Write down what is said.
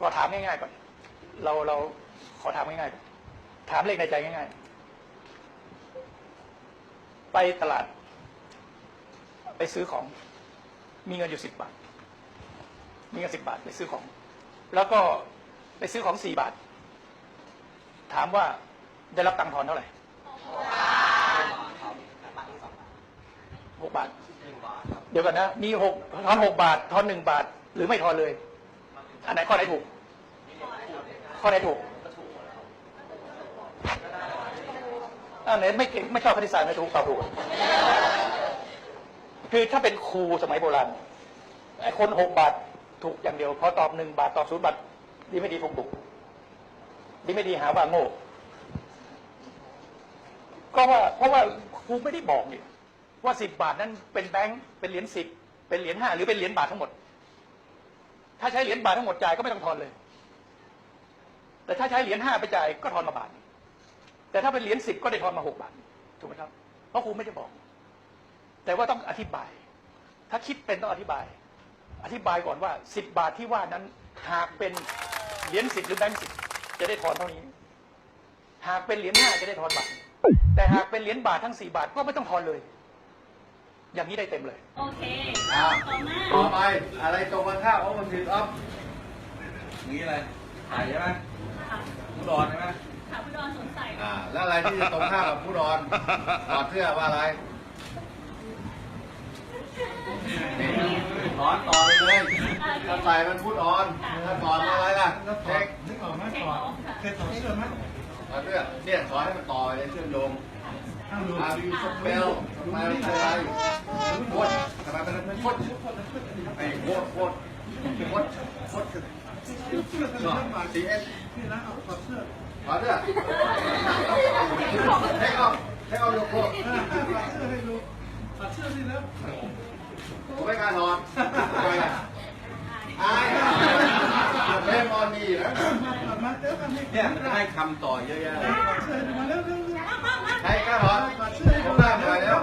ก็ถามง่ายๆก่อน เราเราขอถามง่ายๆก่อนถามเลขในใจง่ายๆ ไปตลาด ไปซื้อของ มีเงินอยู่สิบบาท มีเงินสิบบาทไปซื้อของ แล้วก็ไปซื้อของสี่บาท ถามว่าได้รับตังค์ทอนเท่าไหร่หกบาท เดี๋ยวก่อนนะ มีหกทอนหกบาท ทอนหนึ่งบาท หรือไม่ทอนเลย อันไหนข้อไหนถูก ข้อไหนถูกอันไหนไม่เก่งไม่ชอบคณิตศาสตร์ไม่ถูกตอบถูก คือถ้าเป็นครูสมัยโบราณไอ้คนหกบาทถูกอย่างเดียวพอตอบหนึ่งบาทตอบศูนย์บาทดีไม่ดีถูกถูกดีไม่ดีหาว่าโง่ก็ว่าเพราะว่าครูไม่ได้บอกนี่ว่าสิบบาทนั้นเป็นแบงค์เป็นเหรียญสิบเป็นเหรียญห้าหรือเป็นเหรียญบาททั้งหมด ถ้าใช้เหรียญบาททั้งหมดจ่ายก็ไม่ต้องทอนเลย แต่ถ้าใช้เหรียญห้าไปจ่ายก็ทอนมาบาท แต่ถ้าเป็นเหรียญสิบก็ได้ทอนมาหกบาท ถูกไหมครับ เพราะครูไม่ได้บอก แต่ว่าต้องอธิบาย ถ้าคิดเป็นต้องอธิบาย อธิบายก่อนว่าสิบบาทที่ว่านั้น หากเป็นเหรียญสิบหรือแบงค์สิบจะได้ทอนเท่านี้ หากเป็นเหรียญห้าจะได้ทอนบาท แต่หากเป็นเหรียญบาททั้งสี่บาทก็ไม่ต้องทอนเลย อย่างนี้ได้เต็มเลย โอเคอ่าต่อมาต่อไปอะไรตรงกันข้ามของมันผิดอ๊อฟนี่อะไรไข่ใช่ไหมค่ะหมูดอนใช่ไหมถามผู้ดอนสงสัยอ่า แล้วอะไรที่จะตรงข้ามกับผู้ดอนถอดเสื้อว่าอะไรนี่ถอนต่อไปเลยถ้าใส่มันพูดออนถ้าถอดมาอะไรล่ะเช็คนึกออกไหมเช็คต่อออกค่ะเคยต่อเสื้อไหม ถอดเสื้อเนี่ยถอนให้มันต่อเลยเชื่อมโยงอาวิวสเปลทำไมมันอะไรโคตรทำไมมันเป็นโคตรไอ้โคตรโคตรโคตรโคตรสีเอสนี่นะเอาถอดเสื้อถอเสื้อเทคออฟเทคออฟยกโคตรถอดเสื้อให้ดูถอเสื้อสิแล้วผมไม่กล้าถอดทำไมล่ะอายเล่นบอลดีนะ ถอดมา เดี๋ยวกันนี่เนี่ยมันจะให้คำต่อเยอะแยะเลยถอดเสื้อให้ดูมาเร็วเร็วเร็วใครกล้าถอดผมกล้าถอยแล้ว